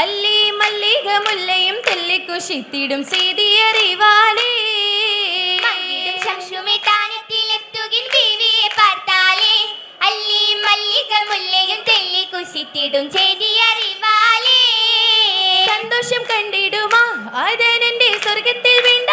അല്ലി മല്ലിക മുല്ലയും തെല്ലിക്കുശിത്തിടും സീതിയറിവാലേ ശംശുമിത്താനത്തിലെത്തുകിൽ ബീവിയെ പാർത്താലേ. അല്ലി മല്ലിക മുല്ലയും സന്തോഷം കണ്ടിടുമാ. അതെന്നെ സ്വർഗത്തിൽ വേണ്ട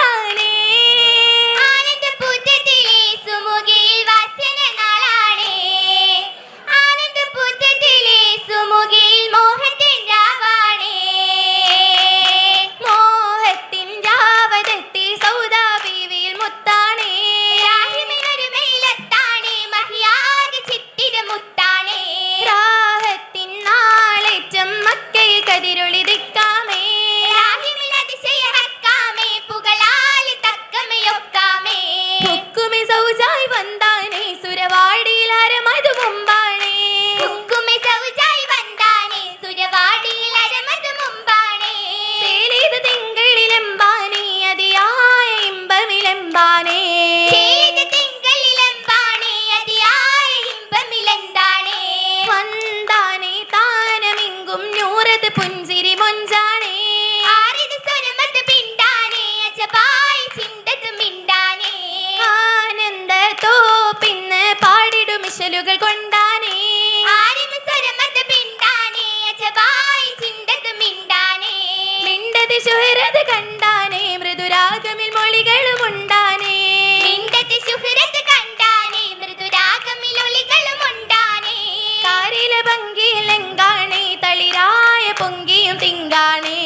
സ്വരമത്ത് പുഞ്ചിരി അച്ചപായി മിണ്ടാനേ. ആനന്ദ പാടിടും കൊണ്ടാനേ. അച്ചപായി മിണ്ടാനേ. മൃദുരാഗമിൽ മൊഴികളുമുണ്ടാ ತಿಂಗಾಣೆ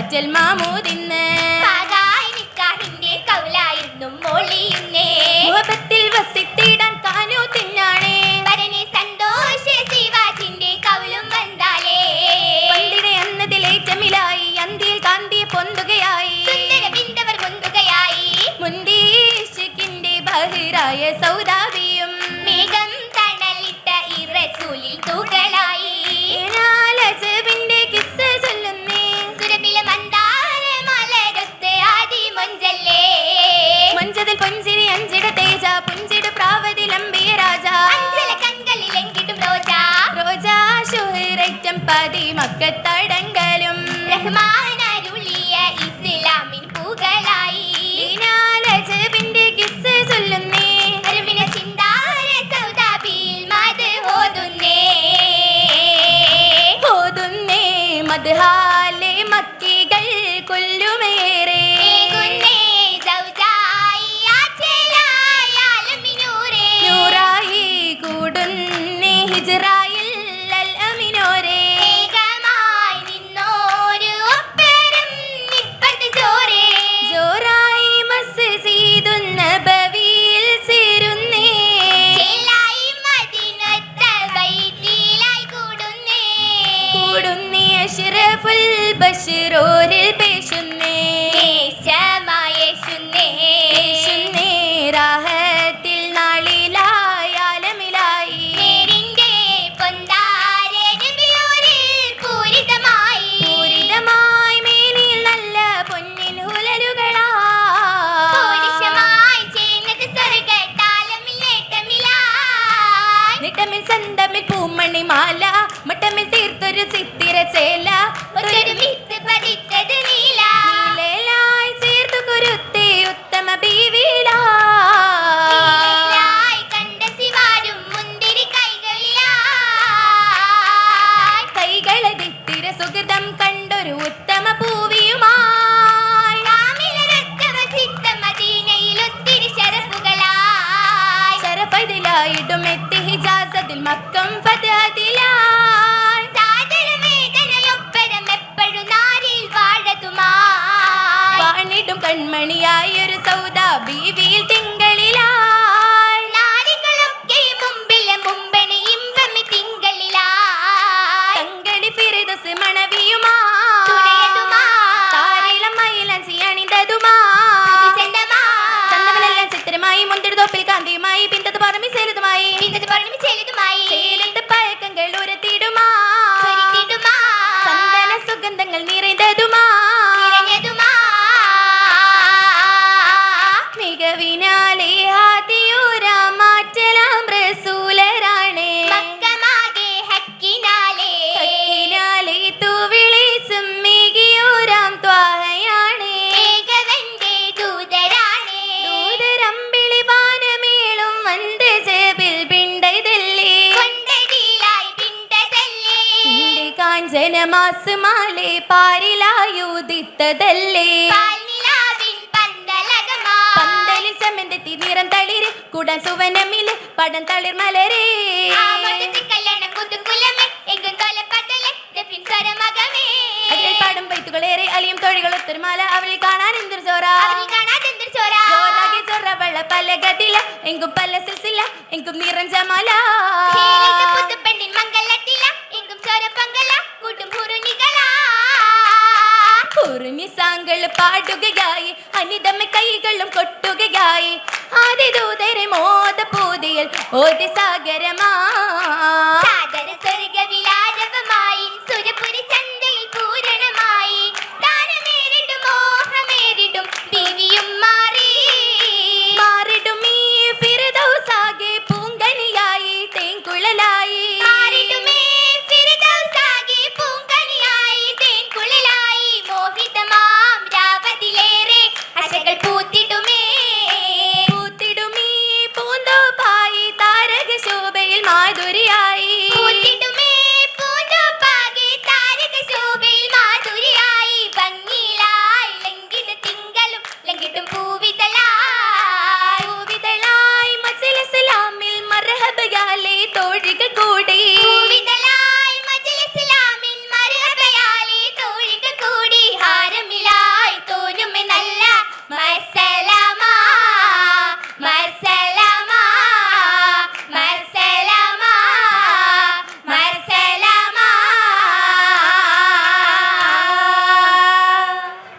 കാറ്റൽ മാമൂതിന്നേ ശിരൂരിൽ வீதியில் ആസ്മാലെ പാരിലായുദിത്തതല്ലേ പന്തലിൽ ചെമ്മന്തെത്തി നിറം തളിര് കുടം സുവനമില് പടം തളിർ മലരേ പാടും പൈത്തുകളേറെ അലിയും തൊഴികൾ ഒത്തൊരുമാല അവളിൽ കാണാൻ എന്തൊരു ചോറാ ചോറാകെ ചൊറ വെള്ള പല ഗതില എങ്കും പല സിൽസില എങ്കും നിറം ജമാല പെണ്ണിൻ മംഗലത്തില ചോരപ്പങ്കള കുടുംബുരുണികളാ പാടുകയായി അനിതമ്മ കൈകളും കൊട്ടുകയായി. ആദ്യ ദൂതരെ മോദ പൂതിയിൽ ഓതി സാഗരമാ.